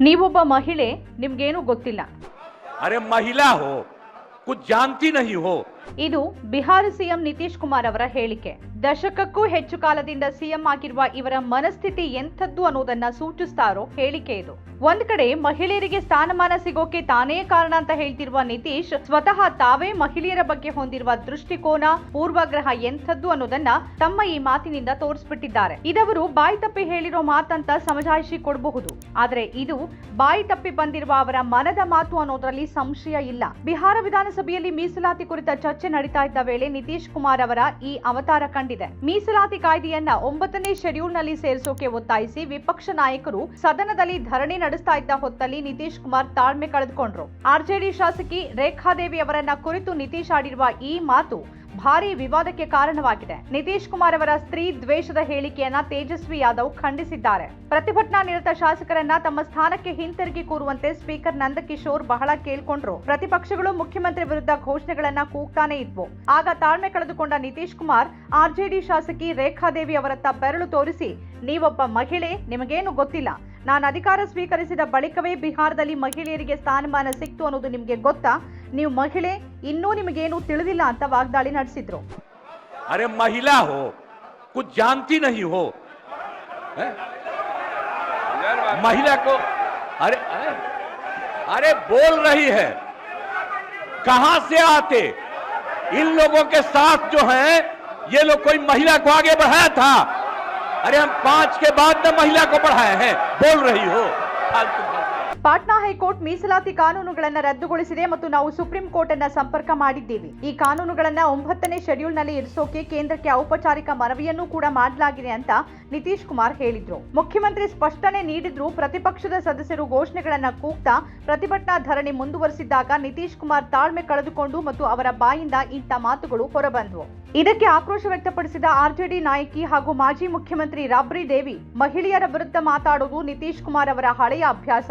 ನೀವೊಬ್ಬ ಮಹಿಳೆ ನಿಮ್ಗೇನು ಗೊತ್ತಿಲ್ಲ अरे महिला हो कुछ जानती नहीं हो ಇದು ಬಿಹಾರ ಸಿಎಂ ನಿತೀಶ್ ಕುಮಾರ್ ಅವರ ಹೇಳಿಕೆ. ದಶಕಕ್ಕೂ ಹೆಚ್ಚು ಕಾಲದಿಂದ ಸಿಎಂ ಆಗಿರುವ ಇವರ ಮನಸ್ಥಿತಿ ಎಂಥದ್ದು ಅನ್ನೋದನ್ನ ಸೂಚಿಸ್ತಾರೋ ಹೇಳಿಕೆ ಇದು. ಒಂದ್ ಕಡೆ ಮಹಿಳೆಯರಿಗೆ ಸ್ಥಾನಮಾನ ಸಿಗೋಕೆ ತಾನೇ ಕಾರಣ ಅಂತ ಹೇಳ್ತಿರುವ ನಿತೀಶ್, ಸ್ವತಃ ತಾವೇ ಮಹಿಳೆಯರ ಬಗ್ಗೆ ಹೊಂದಿರುವ ದೃಷ್ಟಿಕೋನ, ಪೂರ್ವಗ್ರಹ ಎಂಥದ್ದು ಅನ್ನೋದನ್ನ ತಮ್ಮ ಈ ಮಾತಿನಿಂದ ತೋರಿಸ್ಬಿಟ್ಟಿದ್ದಾರೆ. ಇದವರು ಬಾಯಿ ತಪ್ಪಿ ಹೇಳಿರೋ ಮಾತಂತ ಸಮಜಾಯಿಷಿ ಕೊಡಬಹುದು. ಆದ್ರೆ ಇದು ಬಾಯಿ ತಪ್ಪಿ ಬಂದಿರುವ ಅವರ ಮನದ ಮಾತು ಅನ್ನೋದ್ರಲ್ಲಿ ಸಂಶಯ ಇಲ್ಲ. ಬಿಹಾರ ವಿಧಾನಸಭೆಯಲ್ಲಿ ಮೀಸಲಾತಿ ಕುರಿತ ಚರ್ಚೆ ನಡೀತಾ ಇದ್ದ ವೇಳೆ ನಿತೀಶ್ ಕುಮಾರ್ ಅವರ ಈ ಅವತಾರ ಕಂಡಿದೆ. ಮೀಸಲಾತಿ ಕಾಯ್ದೆಯನ್ನ ಒಂಬತ್ತನೇ ಶೆಡ್ಯೂಲ್ನಲ್ಲಿ ಸೇರಿಸೋಕೆ ಒತ್ತಾಯಿಸಿ ವಿಪಕ್ಷ ನಾಯಕರು ಸದನದಲ್ಲಿ ಧರಣಿ ನಡೆಸ್ತಾ ಇದ್ದ ಹೊತ್ತಲ್ಲಿ ನಿತೀಶ್ ಕುಮಾರ್ ತಾಳ್ಮೆ ಕಳೆದುಕೊಂಡ್ರು. ಆರ್ಜೆಡಿ ಶಾಸಕಿ ರೇಖಾದೇವಿ ಅವರನ್ನ ಕುರಿತು ನಿತೀಶ್ ಆಡಿರುವ ಈ ಮಾತು ಭಾರಿ ವಿವಾದಕ್ಕೆ ಕಾರಣವಾಗಿದೆ. ನಿತೀಶ್ ಕುಮಾರ್ ಅವರ ಸ್ತ್ರೀ ದ್ವೇಷದ ಹೇಳಿಕೆಯನ್ನ ತೇಜಸ್ವಿ ಯಾದವ್ ಖಂಡಿಸಿದ್ದಾರೆ. ಪ್ರತಿಭಟನಾ ನಿರತ ಶಾಸಕರನ್ನ ತಮ್ಮ ಸ್ಥಾನಕ್ಕೆ ಹಿಂತಿರುಗಿ ಕೂರುವಂತೆ ಸ್ಪೀಕರ್ ನಂದಕಿಶೋರ್ ಬಹಳ ಕೇಳ್ಕೊಂಡ್ರು. ಪ್ರತಿಪಕ್ಷಗಳು ಮುಖ್ಯಮಂತ್ರಿ ವಿರುದ್ಧ ಘೋಷಣೆಗಳನ್ನ ಕೂಗ್ತಾನೆ ಇದ್ವು. ಆಗ ತಾಳ್ಮೆ ಕಳೆದುಕೊಂಡ ನಿತೀಶ್ ಕುಮಾರ್ ಆರ್ಜೆಡಿ ಶಾಸಕಿ ರೇಖಾದೇವಿ ಅವರತ್ತ ಬೆರಳು ತೋರಿಸಿ, ನೀವೊಬ್ಬ ಮಹಿಳೆ, ನಿಮಗೇನು ಗೊತ್ತಿಲ್ಲ. ನಾನು ಅಧಿಕಾರ ಸ್ವೀಕರಿಸಿದ ಬಳಿಕವೇ ಬಿಹಾರದಲ್ಲಿ ಮಹಿಳೆಯರಿಗೆ ಸ್ಥಾನಮಾನ ಸಿಕ್ತು ಅನ್ನೋದು ನಿಮಗೆ ಗೊತ್ತಾ? ನೀವು ಮಹಿಳೆ ಇನ್ನೂ ನಿಮಗೇನು ತಿಳಿದಿಲ್ಲ ಅಂತ ವಾಗ್ದಾಳಿ ನಡೆಸಿದ್ರು अरे महिला हो कुछ जानती नहीं हो हैं? महिला को अरे अरे अरे बोल रही है कहां से आते इन लोगों के साथ जो है ये लोग कोई महिला को आगे बढ़ाया था अरे हम पांच के बाद न महिला को बढ़ाए हैं बोल रही हो फालतू बात। ಪಾಟ್ನಾ ಹೈಕೋರ್ಟ್ ಮೀಸಲಾತಿ ಕಾನೂನುಗಳನ್ನ ರದ್ದುಗೊಳಿಸಿದೆ ಮತ್ತು ನಾವು ಸುಪ್ರೀಂ ಕೋರ್ಟ್ ಅನ್ನ ಸಂಪರ್ಕ ಮಾಡಿದ್ದೀವಿ. ಈ ಕಾನೂನುಗಳನ್ನ ಒಂಬತ್ತನೇ ಶೆಡ್ಯೂಲ್ನಲ್ಲಿ ಇರಿಸೋಕೆ ಕೇಂದ್ರಕ್ಕೆ ಔಪಚಾರಿಕ ಮನವಿಯನ್ನು ಕೂಡ ಮಾಡಲಾಗಿದೆ ಅಂತ ನಿತೀಶ್ ಕುಮಾರ್ ಹೇಳಿದ್ರು. ಮುಖ್ಯಮಂತ್ರಿ ಸ್ಪಷ್ಟನೆ ನೀಡಿದ್ರು, ಪ್ರತಿಪಕ್ಷದ ಸದಸ್ಯರು ಘೋಷಣೆಗಳನ್ನ ಕೂಗ್ತಾ ಪ್ರತಿಭಟನಾ ಧರಣಿ ಮುಂದುವರೆಸಿದ್ದಾಗ ನಿತೀಶ್ ಕುಮಾರ್ ತಾಳ್ಮೆ ಕಳೆದುಕೊಂಡು ಮತ್ತು ಅವರ ಬಾಯಿಂದ ಇಂಥ ಮಾತುಗಳು ಹೊರಬಂದವು. ಇದಕ್ಕೆ ಆಕ್ರೋಶ ವ್ಯಕ್ತಪಡಿಸಿದ ಆರ್ಜೆಡಿ ನಾಯಕಿ ಹಾಗೂ ಮಾಜಿ ಮುಖ್ಯಮಂತ್ರಿ ರಾಬ್ರಿ ದೇವಿ, ಮಹಿಳೆಯರ ವಿರುದ್ಧ ಮಾತಾಡುವುದು ನಿತೀಶ್ ಕುಮಾರ್ ಅವರ ಹಳೆಯ ಅಭ್ಯಾಸ.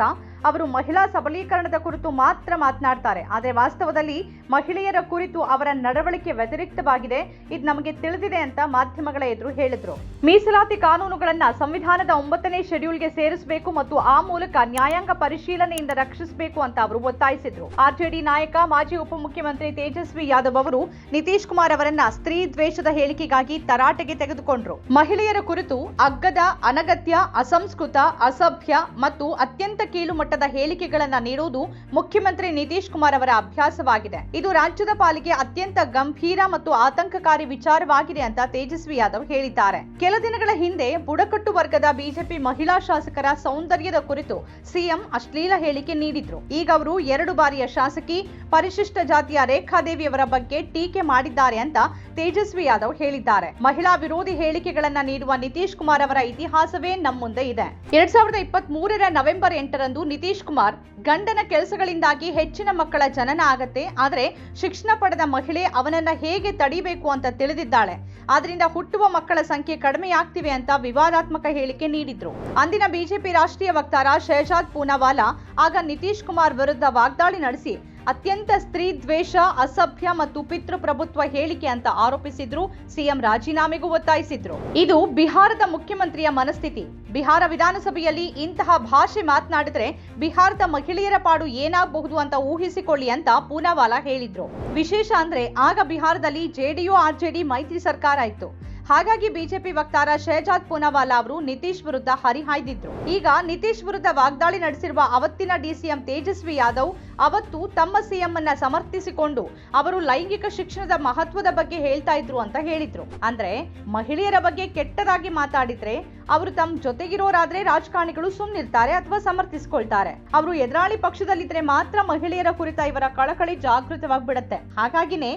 ಅವರು ಮಹಿಳಾ ಸಬಲೀಕರಣದ ಕುರಿತು ಮಾತ್ರ ಮಾತನಾಡ್ತಾರೆ. ಆದರೆ ವಾಸ್ತವದಲ್ಲಿ ಮಹಿಳೆಯರ ಕುರಿತು ಅವರ ನಡವಳಿಕೆ ವ್ಯತಿರಿಕ್ತವಾಗಿದೆ. ಇದು ನಮಗೆ ತಿಳಿದಿದೆ ಅಂತ ಮಾಧ್ಯಮಗಳ ಎದುರು ಹೇಳಿದ್ರು. ಮೀಸಲಾತಿ ಕಾನೂನುಗಳನ್ನ ಸಂವಿಧಾನದ ಒಂಬತ್ತನೇ ಶೆಡ್ಯೂಲ್ಗೆ ಸೇರಿಸಬೇಕು ಮತ್ತು ಆ ಮೂಲಕ ನ್ಯಾಯಾಂಗ ಪರಿಶೀಲನೆಯಿಂದ ರಕ್ಷಿಸಬೇಕು ಅಂತ ಅವರು ಒತ್ತಾಯಿಸಿದ್ರು. ಆರ್ಜೆಡಿ ನಾಯಕ, ಮಾಜಿ ಉಪಮುಖ್ಯಮಂತ್ರಿ ತೇಜಸ್ವಿ ಯಾದವ್ ಅವರು ನಿತೀಶ್ ಕುಮಾರ್ ಅವರನ್ನ ಸ್ತ್ರೀ ದ್ವೇಷದ ಹೇಳಿಕೆಗಾಗಿ ತರಾಟೆಗೆ ತೆಗೆದುಕೊಂಡ್ರು. ಮಹಿಳೆಯರ ಕುರಿತು ಅಗ್ಗದ, ಅನಗತ್ಯ, ಅಸಂಸ್ಕೃತ, ಅಸಭ್ಯ ಮತ್ತು ಅತ್ಯಂತ ಕೀಳುಮಟ್ಟದ ಹೇಳಿಕೆಗಳನ್ನ ನೀಡುವುದು ಮುಖ್ಯಮಂತ್ರಿ ನಿತೀಶ್ ಕುಮಾರ್ ಅವರ ಅಭ್ಯಾಸವಾಗಿದೆ. ಇದು ರಾಜ್ಯದ ಪಾಲಿಗೆ ಅತ್ಯಂತ ಗಂಭೀರ ಮತ್ತು ಆತಂಕಕಾರಿ ವಿಚಾರವಾಗಿದೆ ಅಂತ ತೇಜಸ್ವಿ ಯಾದವ್ ಹೇಳಿದ್ದಾರೆ. ಕೆಲ ದಿನಗಳ ಹಿಂದೆ ಬುಡಕಟ್ಟು ವರ್ಗದ ಬಿಜೆಪಿ ಮಹಿಳಾ ಶಾಸಕರ ಸೌಂದರ್ಯದ ಕುರಿತು ಸಿಎಂ ಅಶ್ಲೀಲ ಹೇಳಿಕೆ ನೀಡಿದ್ರು. ಈಗ ಅವರು ಎರಡು ಬಾರಿಯ ಶಾಸಕಿ ಪರಿಶಿಷ್ಟ ಜಾತಿಯ ರೇಖಾದೇವಿ ಅವರ ಬಗ್ಗೆ ಟೀಕೆ ಮಾಡಿದ್ದಾರೆ ಅಂತ ತೇಜಸ್ವಿ ಯಾದವ್ ಹೇಳಿದ್ದಾರೆ. ಮಹಿಳಾ ವಿರೋಧಿ ಹೇಳಿಕೆಗಳನ್ನ ನೀಡುವ ನಿತೀಶ್ ಕುಮಾರ್ ಅವರ ಇತಿಹಾಸವೇ ನಮ್ಮ ಮುಂದೆ ಇದೆ. ಎರಡ್ ಸಾವಿರದ ಇಪ್ಪತ್ತ್ ಮೂರರ ನವೆಂಬರ್ ಎಂಟರಂದು ನಿತೀಶ್ ಕುಮಾರ್, ಗಂಡನ ಕೆಲಸಗಳಿಂದಾಗಿ ಹೆಚ್ಚಿನ ಮಕ್ಕಳ ಜನನ ಆಗತ್ತೆ, ಆದರೆ ಶಿಕ್ಷಣ ಪಡೆದ ಮಹಿಳೆ ಅವನನ್ನ ಹೇಗೆ ತಡಿಬೇಕು ಅಂತ ತಿಳಿದಿದ್ದಾಳೆ. ಆದ್ರಿಂದ ಹುಟ್ಟುವ ಮಕ್ಕಳ ಸಂಖ್ಯೆ ಕಡಿಮೆಯಾಗ್ತಿವೆ ಅಂತ ವಿವಾದಾತ್ಮಕ ಹೇಳಿಕೆ ನೀಡಿದ್ರು. ಅಂದಿನ ಬಿಜೆಪಿ ರಾಷ್ಟ್ರೀಯ ವಕ್ತಾರ ಶಹಜಾದ್ ಪೂನಾವಾಲಾ, ಆಗ ನಿತೀಶ್ ಕುಮಾರ್ ವಿರುದ್ಧ ವಾಗ್ದಾಳಿ ನಡೆಸಿ ಅತ್ಯಂತ ಸ್ತ್ರೀ ದ್ವೇಷ, ಅಸಭ್ಯ ಮತ್ತು ಪಿತೃಪ್ರಭುತ್ವ ಹೇಳಿಕೆ ಅಂತ ಆರೋಪಿಸಿದ್ರು. ಸಿಎಂ ರಾಜೀನಾಮೆಗೂ ಒತ್ತಾಯಿಸಿದ್ರು. ಇದು ಬಿಹಾರದ ಮುಖ್ಯಮಂತ್ರಿಯ ಮನಸ್ಥಿತಿ. ಬಿಹಾರ ವಿಧಾನಸಭೆಯಲ್ಲಿ ಇಂತಹ ಭಾಷೆ ಮಾತನಾಡಿದ್ರೆ ಬಿಹಾರದ ಮಹಿಳೆಯರ ಪಾಡು ಏನಾಗಬಹುದು ಅಂತ ಊಹಿಸಿಕೊಳ್ಳಿ ಅಂತ ಪೂನಾವಾಲಾ ಹೇಳಿದ್ರು. ವಿಶೇಷ ಅಂದ್ರೆ ಆಗ ಬಿಹಾರದಲ್ಲಿ ಜೆಡಿಯು ಆರ್ಜೆಡಿ ಮೈತ್ರಿ ಸರ್ಕಾರ ಇತ್ತು. ಹಾಗಾಗಿ ಬಿಜೆಪಿ ವಕ್ತಾರ ಶಹಜಾದ್ ಪೂನಾವಾಲಾ ಅವರು ನಿತೀಶ್ ವಿರುದ್ಧ ಹರಿಹಾಯ್ದಿದ್ರು. ಈಗ ನಿತೀಶ್ ವಿರುದ್ಧ ವಾಗ್ದಾಳಿ ನಡೆಸಿರುವ ಅವತ್ತಿನ ಡಿಸಿಎಂ ತೇಜಸ್ವಿ ಯಾದವ್ ಅವತ್ತು ತಮ್ಮ ಸಿಎಂ ಅನ್ನ ಸಮರ್ಥಿಸಿಕೊಂಡು ಅವರು ಲೈಂಗಿಕ ಶಿಕ್ಷಣದ ಮಹತ್ವದ ಬಗ್ಗೆ ಹೇಳ್ತಾ ಇದ್ರು ಅಂತ ಹೇಳಿದ್ರು. ಅಂದ್ರೆ ಮಹಿಳೆಯರ ಬಗ್ಗೆ ಕೆಟ್ಟದಾಗಿ ಮಾತಾಡಿದ್ರೆ ಅವರು ತಮ್ಮ ಜೊತೆಗಿರೋರಾದ್ರೆ ರಾಜಕಾರಣಿಗಳು ಸುಮ್ಮನಿರ್ತಾರೆ ಅಥವಾ ಸಮರ್ಥಿಸಿಕೊಳ್ತಾರೆ. ಅವರು ಎದುರಾಳಿ ಪಕ್ಷದಲ್ಲಿದ್ರೆ ಮಾತ್ರ ಮಹಿಳೆಯರ ಕುರಿತ ಇವರ ಕಳಕಳಿ ಜಾಗೃತವಾಗ್ಬಿಡತ್ತೆ. ಹಾಗಾಗಿನೇ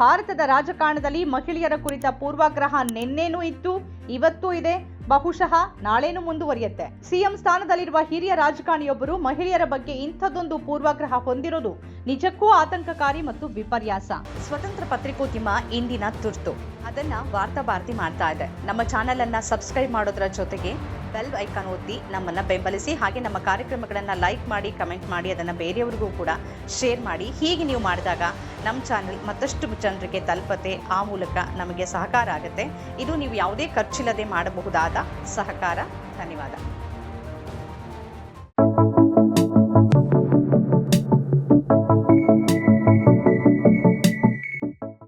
ಭಾರತದ ರಾಜಕಾರಣದಲ್ಲಿ ಮಹಿಳೆಯರ ಕುರಿತ ಪೂರ್ವಾಗ್ರಹ ನಿನ್ನೇನೂ ಇತ್ತು, ಇವತ್ತೂ ಇದೆ. ಬಹುಶಃ ನಾಳೆನೂ ಮುಂದುವರಿಯುತ್ತೆ. ಸಿಎಂ ಸ್ಥಾನದಲ್ಲಿರುವ ಹಿರಿಯ ರಾಜಕಾರಣಿಯೊಬ್ಬರು ಮಹಿಳೆಯರ ಬಗ್ಗೆ ಇಂಥದ್ದೊಂದು ಪೂರ್ವಾಗ್ರಹ ಹೊಂದಿರೋದು ನಿಜಕ್ಕೂ ಆತಂಕಕಾರಿ ಮತ್ತು ವಿಪರ್ಯಾಸ. ಸ್ವತಂತ್ರ ಪತ್ರಿಕೋದ್ಯಮ ಇಂದಿನ ತುರ್ತು. ಅದನ್ನ ವಾರ್ತಾ ಭಾರತಿ ಮಾಡ್ತಾ ಇದೆ. ನಮ್ಮ ಚಾನೆಲ್ ಅನ್ನ ಸಬ್ಸ್ಕ್ರೈಬ್ ಮಾಡೋದ್ರ ಜೊತೆಗೆ ಬೆಲ್ ಐಕಾನ್ ಒತ್ತಿ ನಮ್ಮನ್ನ ಬೆಂಬಲಿಸಿ, ಹಾಗೆ ನಮ್ಮ ಕಾರ್ಯಕ್ರಮಗಳನ್ನ ಲೈಕ್ ಮಾಡಿ, ಕಮೆಂಟ್ ಮಾಡಿ, ಅದನ್ನ ಬೇರೆಯವರಿಗೂ ಕೂಡ ಶೇರ್ ಮಾಡಿ. ಹೀಗೆ ನೀವು ಮಾಡಿದಾಗ ನಮ್ಮ ಚಾನೆಲ್ ಮತ್ತಷ್ಟು ಜನರಿಗೆ ತಲುಪತೆ ಆ ಮೂಲಕ ನಮಗೆ ಸಹಕಾರ ಆಗುತ್ತೆ. ಇದು ನೀವು ಯಾವುದೇ ಖರ್ಚಿಲ್ಲದೆ ಮಾಡಬಹುದಾದ ಸಹಕಾರ. ಧನ್ಯವಾದ.